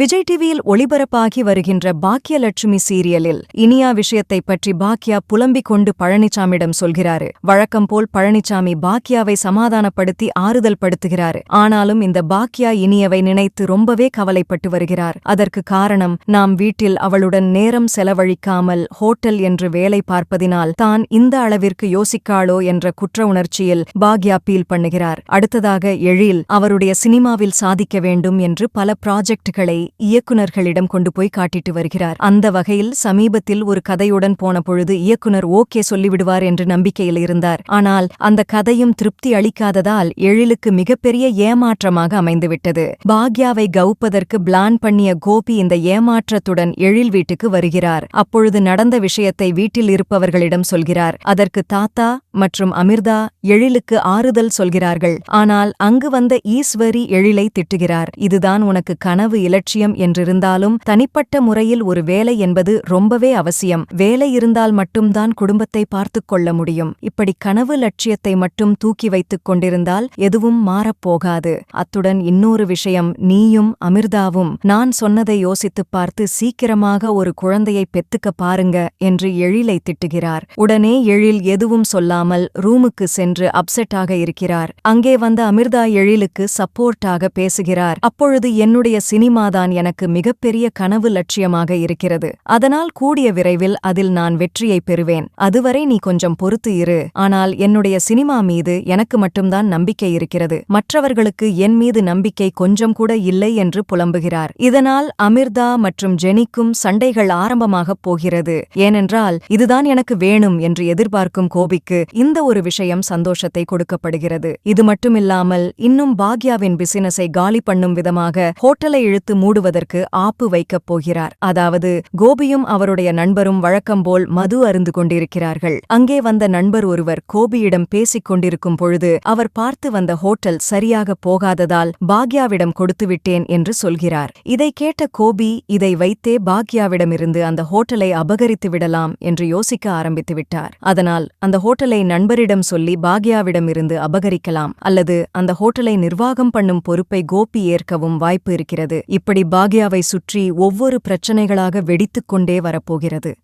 விஜய் டிவியில் ஒளிபரப்பாகி வருகின்ற பாக்கியலட்சுமி சீரியலில் இனியா விஷயத்தை பற்றி பாக்கியா புலம்பிக் கொண்டு பழனிசாமியிடம் சொல்கிறாரு. வழக்கம் போல் பழனிசாமி பாக்கியாவை சமாதானப்படுத்தி ஆறுதல் படுத்துகிறாரு. ஆனாலும் இந்த பாக்கியா இனியவை நினைத்து ரொம்பவே கவலைப்பட்டு வருகிறார். அதற்கு காரணம் நாம் வீட்டில் அவளுடன் நேரம் செலவழிக்காமல் ஹோட்டல் என்று வேலை பார்ப்பதினால் தான் இந்த அளவிற்கு யோசிக்காளோ என்ற குற்ற உணர்ச்சியில் பாக்யா பீல் பண்ணுகிறார். அடுத்ததாக எழில் அவருடைய சினிமாவில் சாதிக்க வேண்டும் என்று பல ப்ராஜெக்டுகளை இயக்குனர்களிடம் கொண்டு போய் காட்டிட்டு வருகிறார். அந்த வகையில் சமீபத்தில் ஒரு கதையுடன் போன பொழுது இயக்குனர் ஓகே சொல்லிவிடுவார் என்று நம்பிக்கையில் இருந்தார். ஆனால் அந்த கதையும் திருப்தி அளிக்காததால் எழிலுக்கு மிகப்பெரிய ஏமாற்றமாக அமைந்துவிட்டது. பாக்யாவை கவுப்பதற்கு பிளான் பண்ணிய கோபி இந்த ஏமாற்றத்துடன் எழில் வீட்டுக்கு வருகிறார். அப்பொழுது நடந்த விஷயத்தை வீட்டில் இருப்பவர்களிடம் சொல்கிறார். அதற்கு தாத்தா மற்றும் அமிர்தா எழிலுக்கு ஆறுதல் சொல்கிறார்கள். ஆனால் அங்கு வந்த ஈஸ்வரி எழிலை திட்டுகிறார். இதுதான் உனக்கு கனவு இலட்சியம் என்றிருந்தாலும் தனிப்பட்ட முறையில் ஒரு வேலை என்பது ரொம்பவே அவசியம். வேலை இருந்தால் மட்டும்தான் குடும்பத்தை பார்த்துக் கொள்ள முடியும். இப்படி கனவு லட்சியத்தை மட்டும் தூக்கி வைத்துக் கொண்டிருந்தால் எதுவும் மாறப்போகாது அத்துடன் இன்னொரு விஷயம் நீயும் அமிர்தாவும் நான் சொன்னதை யோசித்துப் பார்த்து சீக்கிரமாக ஒரு குழந்தையை பெத்துக்க பாருங்க என்று எழிலை திட்டுகிறார். உடனே எழில் எதுவும் சொல்லாமல் ரூமுக்கு சென்று அப்செட்டாக இருக்கிறார். அங்கே வந்த அமிர்தா எழிலுக்கு சப்போர்ட்டாக பேசுகிறார். அப்பொழுது என்னுடைய சினிமாதான் எனக்கு மிகப்பெரிய கனவு லட்சியமாக இருக்கிறது. அதனால் கூடிய விரைவில் அதில் நான் வெற்றியை பெறுவேன். அதுவரை நீ கொஞ்சம் பொறுத்து இரு. ஆனால் என்னுடைய சினிமா மீது எனக்கு மட்டும்தான் நம்பிக்கை இருக்கிறது. மற்றவர்களுக்கு என் மீது நம்பிக்கை கொஞ்சம் கூட இல்லை என்று புலம்புகிறார். இதனால் அமிர்தா மற்றும் ஜெனிக்கும் சண்டைகள் ஆரம்பமாகப் போகிறது. ஏனென்றால் இதுதான் எனக்கு வேணும் என்று எதிர்பார்க்கும் கோபிக்கு இந்த ஒரு விஷயம் சந்தோஷத்தை கொடுக்கப்படுகிறது. இது மட்டுமில்லாமல் இன்னும் பாக்யாவின் பிசினஸை காலி பண்ணும் விதமாக ஹோட்டலை இழுத்து மூடுவதற்கு ஆப்பு வைக்கப் போகிறார். அதாவது கோபியும் அவருடைய நண்பரும் வழக்கம்போல் மது அருந்து கொண்டிருக்கிறார்கள். அங்கே வந்த நண்பர் ஒருவர் கோபியிடம் பேசிக் கொண்டிருக்கும் பொழுது அவர் பார்த்து வந்த ஹோட்டல் சரியாக போகாததால் பாக்யாவிடம் கொடுத்துவிட்டேன் என்று சொல்கிறார். இதை கேட்ட கோபி இதை வைத்தே பாக்யாவிடமிருந்து அந்த ஹோட்டலை அபகரித்து விடலாம் என்று யோசிக்க ஆரம்பித்து விட்டார். அதனால் அந்த ஹோட்டலை நண்பரிடம் சொல்லி பாக்யாவிடமிருந்து அபகரிக்கலாம். அல்லது அந்த ஹோட்டலை நிர்வாகம் பண்ணும் பொறுப்பை கோபி ஏற்கவும் வாய்ப்பு இருக்கிறது. இப்படி பாக்யாவை சுற்றி ஒவ்வொரு பிரச்சனைகளாக வெடித்துக்கொண்டே வரப்போகிறது.